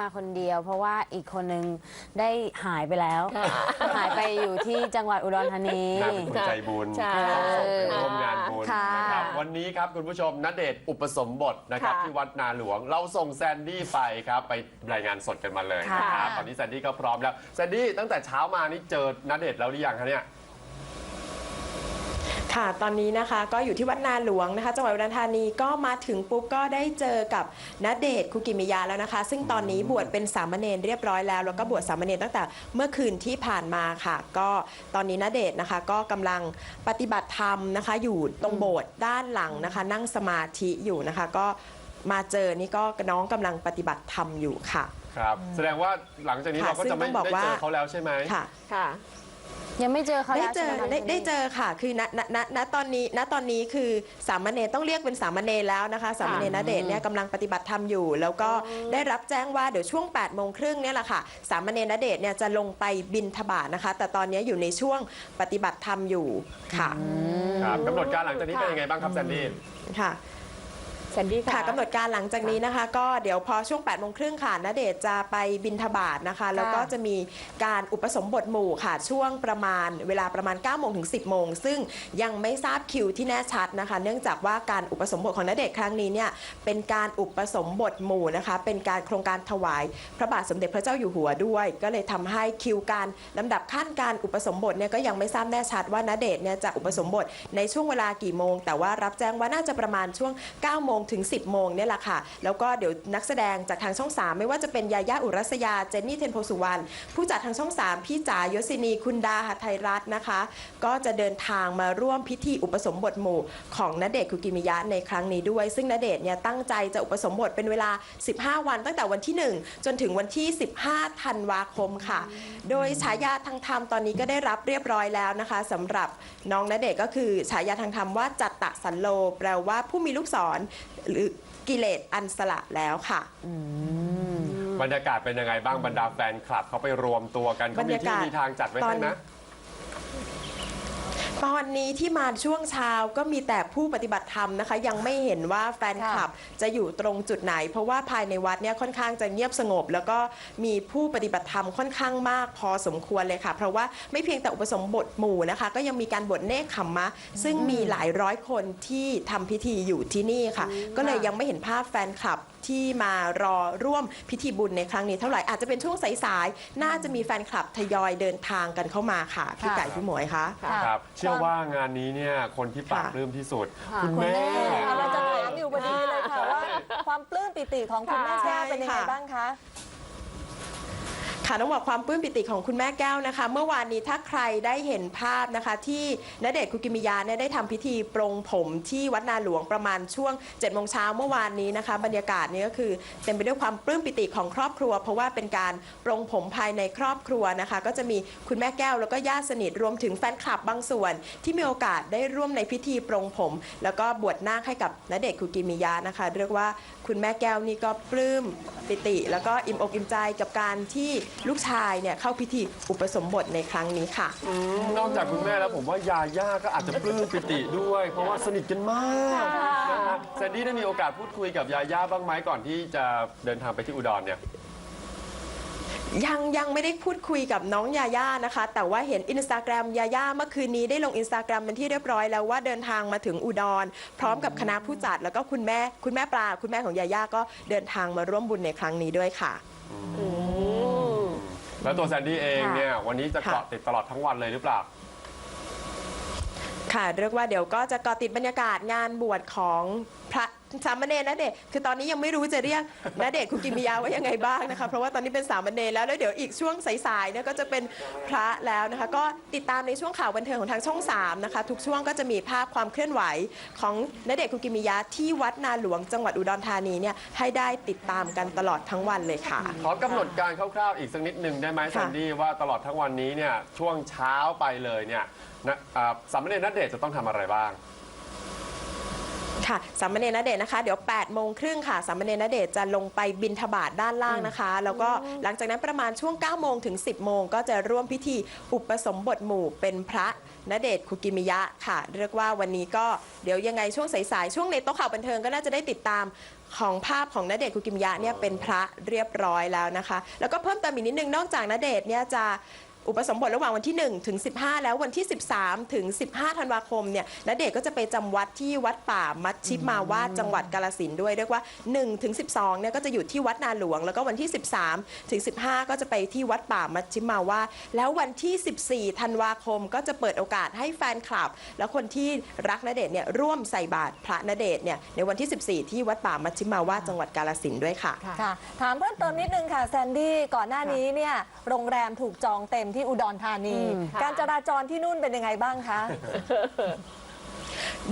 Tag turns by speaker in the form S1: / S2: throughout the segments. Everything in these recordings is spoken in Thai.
S1: มาคนเดียว เพราะว่าอีกคนนึงได้หายไปแล้ว หายไปอยู่ที่จังหวัดอุดรธานี
S2: น่าเป็นคนใจบุญ
S3: ใช่
S2: ต้องส่งไปร่วมงานบุญ
S1: ค่ะ
S2: นะครับวันนี้ครับคุณผู้ชมณเดชน์อุปสมบทนะครับ
S3: ค่ะ
S2: ที่วัดนาหลวง เราส่งแซนดี้ไปครับไปรายงานสดกันมาเลยนะครับ
S3: ค่ะ
S2: ตอนนี้แซนดี้ก็พร้อมแล้วแซนดี้ตั้งแต่เช้ามานี่เจอณเดชน์แล้วหรือยังคะเนี่ย
S4: ค่ะ ตอนนี้นะคะก็อยู่ที่วัดนาหลวงนะคะ จังหวัดอุดรธานีก็มาถึงปุ๊บก็ได้เจอกับณเดชน์คุกิมิยาแล้วนะคะ ซึ่งตอนนี้บวชเป็นสามเณรเรียบร้อยแล้ว แล้วก็บวชสามเณรตั้งแต่เมื่อคืนที่ผ่านมาค่ะ ก็ตอนนี้ณเดชน์นะคะ ก็กำลังปฏิบัติธรรมนะคะ อยู่ตรงโบสถ์ด้านหลังนะคะ นั่งสมาธิอยู่นะคะ ก็มาเจอนี่ก็น้องกำลังปฏิบัติธรรมอยู่ค่ะ
S2: ครับ แสดงว่าหลังจากนี้
S4: ค่ะ
S2: เราก็จะไม่
S4: ซึ่งต้องบอก
S2: ได้เจอ
S4: ว่า
S2: เขาแล้วใช่ไหม
S4: ค่ะ
S3: ค่ะ
S1: ยังไม่เจอเขา
S4: ได้
S1: แล้ว
S4: เจอ
S1: ใช่หมคะ
S4: ได้ได้
S1: คุณ
S4: เจอค่ะ คือณณณณตอนนี้ณตอนนี้คือสามเณรต้องเรียกเป็นสามเณรแล้วนะคะ สามเณรณเดชน์เนี่ยกำลังปฏิบัติธรรมอยู่ แล้วก็ได้รับแจ้งว่าเดี๋ยวช่วง8ปดโมงครึ่งเนี่ยแหละค่ะ สามเณรณเดชน์เนี่ยจะลงไปบินทบาทนะคะ แต่ตอนนี้อยู่ในช่วงปฏิบัติธรรมอยู่ค่ะ
S2: ครับกำหนดการหลังจากนี้เป็นยังไงบ้างครับแซนดี้
S4: ค่ะ
S3: แซนดี้
S4: ค่ะกำหนดการหลังจากนี้นะคะ ก็เดี๋ยวพอช่วง8ปดโมงครึ่งค่ะณเดชน์จะไปบินทบาทนะคะ แล้วก็จะมีการอุปสมบทหมู่ค่ะ ช่วงประมาณเวลาประมาณ9ก้าโมงถึง 10บโมง ซึ่งยังไม่ทราบคิวที่แน่ชัดนะคะ เนื่องจากว่าการอุปสมบทของณเดชน์ครั้งนี้เนี่ยเป็นการอุปสมบทหมู่นะคะ เป็นการโครงการถวาย พระบาทสมเด็จพระเจ้าอยู่หัวด้วย ก็เลยทำให้คิวการลำดับขั้นการอุปสมบทเนี่ยก็ยังไม่ทราบแน่ชัดว่าณเดชน์เนี่ยจะอุปสมบทในช่วงเวลากี่โมง แต่ว่ารับแจ้งว่าน่าจะประมาณช่วง9โมงถึง 10 โมงเนี่ยแหละค่ะ แล้วก็เดี๋ยวนักแสดงจากทางช่อง 3 ไม่ว่าจะเป็นยาย่าอุรัสยา เจนนี่เทนโพสุวรรณผู้จัดทางช่อง 3 พี่จ๋ายศินี คุณดาหไทยรัฐนะคะ ก็จะเดินทางมาร่วมพิธีอุปสมบทหมู่ของณเดชน์คุกิมิยะในครั้งนี้ด้วย ซึ่งณเดชน์เนี่ยตั้งใจจะอุปสมบทเป็นเวลา 15 วันตั้งแต่วันที่ 1 จนถึงวันที่ 15 ธันวาคมค่ะ โดยฉายาทางธรรมตอนนี้ก็ได้รับเรียบร้อยแล้วนะคะสำหรับน้องณเดชน์ก็คือฉายาทางธรรมว่าจัตตะสันโล แปลว่าผู้มีลูกศรหรือกิเลสอันสละแล้วค่ะ
S2: บรรยากาศเป็นยังไงบ้างบรรดาแฟนคลับเขาไปรวมตัวกันเขามี
S4: บรรยา
S2: ที่
S4: กาศ
S2: มีทางจัดไว้
S4: ตอ
S2: ให้
S4: น
S2: นะ
S4: ตอนนี้ที่มาช่วงเช้าก็มีแต่ผู้ปฏิบัติธรรมนะคะ ยังไม่เห็นว่าแฟนคลับจะอยู่ตรงจุดไหน เพราะว่าภายในวัดเนี่ยค่อนข้างจะเงียบสงบ แล้วก็มีผู้ปฏิบัติธรรมค่อนข้างมากพอสมควรเลยค่ะ เพราะว่าไม่เพียงแต่อุปสมบทหมู่นะคะ ก็ยังมีการบวชเนคขมมะ ซึ่งมีหลายร้อยคนที่ทำพิธีอยู่ที่นี่ค่ะ ก็เลยยังไม่เห็นภาพแฟนคลับที่มารอร่วมพิธีบุญในครั้งนี้เท่าไหร่อาจจะเป็นช่วงสายๆน่าจะมีแฟนคลับทยอยเดินทางกันเข้ามาค่ะพี่ไก่พี่หมวยคะ
S3: ค่ะ
S2: ครับเชื่อว่างานนี้เนี่ยคนที่ปราบ
S4: ค่ะ
S2: ปลื้มที่สุด
S3: ค่ะ
S2: คุณแม่
S5: เราจะถามอยู่พอดีเลยค่ะว่า ความปลื้มปิติของคุณแม่
S4: ใช่
S5: แก้วเป็นยังไง
S4: ค่ะ
S5: บ้างคะ
S4: ค่ะต้องบอกความปลื้มปิติของคุณแม่แก้วนะคะ เมื่อวานนี้ถ้าใครได้เห็นภาพนะคะ ที่ณเดชน์คุกิมิยาเนี่ยได้ทำพิธีปรงผมที่วัดนาหลวงประมาณช่วง7จ็ดโมงเช้าเมื่อวานนี้นะคะ บรรยากาศนี้ก็คือเต็มไปด้วยความปลื้มปิติของครอบครัว เพราะว่าเป็นการปรงผมภายในครอบครัวนะคะ ก็จะมีคุณแม่แก้วแล้วก็ญาติสนิทรวมถึงแฟนคลับบางส่วน ที่มีโอกาสได้ร่วมในพิธีปรงผม แล้วก็บวชนาคให้กับณเดชน์คุกิมิยานะคะ เรียกว่าคุณแม่แก้วนี่ก็ปลื้มปิติ แล้วก็อิ่มอกอิ่มใจกับการที่ลูกชายเนี่ยเข้าพิธีอุปสมบทในครั้งนี้ค่ะ
S2: อืมนอกจากคุณแม่แล้วผมว่ายาย่าก็อาจจะปลื้มปิติด้วย เพราะว่าสนิทกันมากนะครับแซนดี้ได้มีโอกาสพูดคุยกับยาย่าบ้างไหมก่อนที่จะเดินทางไปที่อุดรเนี่ย
S4: ยังยังไม่ได้พูดคุยกับน้องยาย่านะคะ แต่ว่าเห็นอินสตาแกรมยาย่าเมื่อคืนนี้ได้ลงอินสตาแกรมเป็นที่เรียบร้อยแล้วว่าเดินทางมาถึงอุดร พร้อมกับคณะผู้จัดแล้วก็คุณแม่คุณแม่ปลาคุณแม่ของยาย่าก็เดินทางมาร่วมบุญในครั้งนี้ด้วยค่ะ
S2: แล้วตัวแซนดี้เอง
S1: ค่ะ
S2: เนี่ยวันนี้จะ
S4: ค่ะ
S2: เกาะติดตลอดทั้งวันเลยหรือเปล่า
S4: ค่ะเรียกว่าเดี๋ยวก็จะเกาะติดบรรยากาศงานบวชของพระ สามเณรนะเดชน์คือตอนนี้ยังไม่รู้จะเรียกนะเดชน์คุกิมิยาว่ายังไงบ้างนะคะ เพราะว่าตอนนี้เป็นสามเณรแล้วแล้วเดี๋ยวอีกช่วงสายๆเนี่ยก็จะเป็นพระแล้วนะคะ ก็ติดตามในช่วงข่าวบันเทิงของทางช่อง3นะคะทุกช่วงก็จะมีภาพความเคลื่อนไหวของณเดชน์คุกิมิยะที่วัดนาหลวงจังหวัดอุดรธานีเนี่ยให้ได้ติดตามกันตลอดทั้งวันเลยค่ะ
S2: ขอกำหนดการคร่าวๆอีกสักนิดหนึ่งได้ไหมแซนดี้ว่าตลอดทั้งวันนี้เนี่ยช่วงเช้าไปเลยเนี่ยนะอ่าสามเณรนัดเดชจะต้องทำอะไรบ้าง
S4: ค่ะสามเณรณเดชน์นะคะ เดี๋ยว8โมงครึ่งค่ะสามเณรณเดชน์จะลงไปบินทบาทด้านล่างนะคะ แล้วก็หลังจากนั้นประมาณช่วง9โมงถึง 10โมงก็จะร่วมพิธีอุปสมบทหมู่เป็นพระณเดชน์คุกิมิยะค่ะ เรียกว่าวันนี้ก็เดี๋ยวยังไงช่วงสายๆช่วงในโต๊ะข่าวบันเทิงก็น่าจะได้ติดตามของภาพของณเดชน์คุกิมิยะเนี่ยเป็นพระเรียบร้อยแล้วนะคะ แล้วก็เพิ่มเติมอีกนิดนึงนอกจากณเดชน์เนี่ยจะ อุปสมบทระหว่างวันที่ 1 ถึง 15 แล้ววันที่ 13 ถึง 15 ธันวาคมเนี่ยณเดชน์ก็จะไปจำวัดที่วัดป่ามัชชิมาวาดจังหวัดกาลสินธุ์ด้วยเรียกว่า1ถึง12เนี่ยก็จะอยู่ที่วัดนาหลวง แล้วก็วันที่ 13 ถึง 15 ก็จะไปที่วัดป่ามัชชิมาวาดแล้ววันที่ 14 ธันวาคมก็จะเปิดโอกาสให้แฟนคลับ แล้วคนที่รักณเดชน์เนี่ยร่วมใส่บาตรพระณเดชน์เนี่ยในวันที่ 14 ที่วัดป่ามัชชิมาวาดจังหวัดกาลสินธุ์ด้วยค่ะ
S5: ค่ะถามเพิ่มเติมนิดนึงค่ะแซนดี้ก่อนหน้านี้เนี่ยโรงแรมถูกจองเต็มที่อุดรธานี การจราจรที่นู่นเป็นยังไงบ้างคะ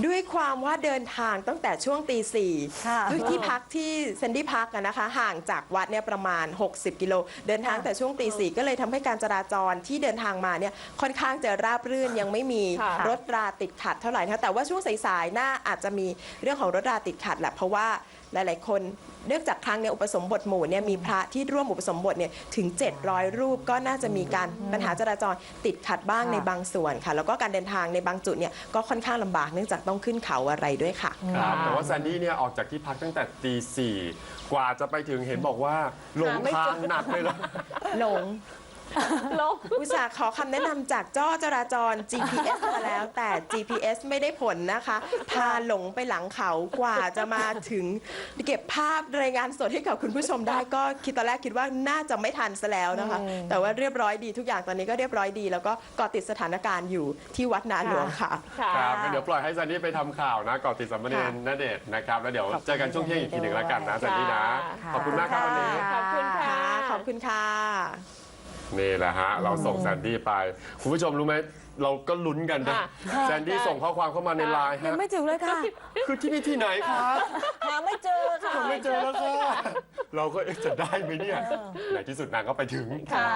S4: ด้วยความว่าเดินทางตั้งแต่ช่วงตีสี่
S5: ค่ะ
S4: ด้วยที่พักที่เซนดี้พักนะคะ ห่างจากวัดเนี่ยประมาณ 60 กิโล เดินทางแต่ช่วงตีสี่ก็เลยทำให้การจราจรที่เดินทางมาเนี่ยค่อนข้างจะราบรื่นยังไม่มี
S3: ค่ะ
S4: รถราติดขัดเท่าไหร่นะคะแต่ว่าช่วงสายๆน่าอาจจะมีเรื่องของรถราติดขัดแหละเพราะว่าหลาย ๆ คน เนื่องจากครั้งในยอุปสมบทหมู่เนี่ยมีพระที่ร่วมอุปสมบทเนี่ยถึง 700 รูปก็น่าจะมีการปัญหาจราจรติดขัดบ้าง
S1: ค่ะ
S4: ในบางส่วนค่ะ แล้วก็การเดินทางในบางจุดเนี่ยก็ค่อนข้างลำบากเนื่องจากต้องขึ้นเขาอะไรด้วยค่ะ
S2: ครับแต่ว่าแซนดี้เนี่ยออกจากที่พักตั้งแต่ตีสี่กว่าจะไปถึงเห็นบอกว่าหลงทางหนักเลยเหรอ
S4: หลง
S3: ลง
S4: อุตส่าห์ขอคำแนะนำจากจ้อจราจร GPS มาแล้ว แต่ GPS ไม่ได้ผลนะคะ พาหลงไปหลังเขากว่าจะมาถึงเก็บภาพรายงานสดให้กับคุณผู้ชมได้ก็คิดตอนแรกคิดว่าน่าจะไม่ทันซะแล้วนะคะ แต่ว่าเรียบร้อยดีทุกอย่างตอนนี้ก็เรียบร้อยดี แล้วก็เกาะติดสถานการณ์อยู่ที่วัดนาหลวงค่ะ
S3: ค่ะ
S2: ครับงั้นเดี๋ยวปล่อยให้แซนดี้ไปทำข่าวนะก่อนติดสัมมเนรณเดชน์นะครับ แล้วเดี๋ยวเจอกันช่วงเที่ยงอีกทีหนึ่งแล้วกันนะแซนดี้นะ
S1: ค่ะ
S2: ขอบคุณมากครับวันนี้
S3: ขอบคุณค่ะ
S4: ค่ะขอบคุณค่ะ
S2: นี่แหละฮะ เราส่งแซนดี้ไป คุณผู้ชมรู้ไหม เราก็ลุ้นกันนะ
S3: ค่ะ
S2: แซนดี้ส่งข้อความเข้ามาในไลน์
S1: ยัง
S2: ฮะ
S1: ไม่ถึงเลยค่ะ
S2: คือที่นี่ที่ไหนครับ
S5: หาไม่เจอ ค่ะ
S2: ผมไม่เจอแล้วค่ะเราก็เอ๊ะจะได้ไหมเนี่ยในที่สุดนางก็ไปถึง
S3: ค่ะ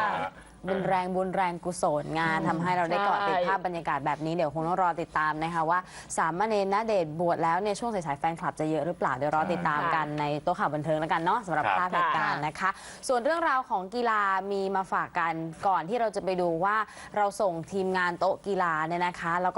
S1: บุญแรงบุญแรงกุศลงานทำให้เราได้เกาะติด
S3: ใช่
S1: ภาพบรรยากาศแบบนี้เดี๋ยวคงต้องรอติดตามนะคะว่า สามเณรณเดชน์บวชแล้วเนี่ยช่วงสายๆแฟนคลับจะเยอะหรือเปล่าเดี๋ยวรอติดตามกันในโต๊ะข่าวบันเทิงแล้วกันเนาะสำหรับ
S2: ครับ
S1: ภาพเหตุการณ์นะคะ ส่วนเรื่องราวของกีฬามีมาฝากกันก่อนที่เราจะไปดูว่าเราส่งทีมงานโต๊ะกีฬาเนี่ยนะคะแล้วก็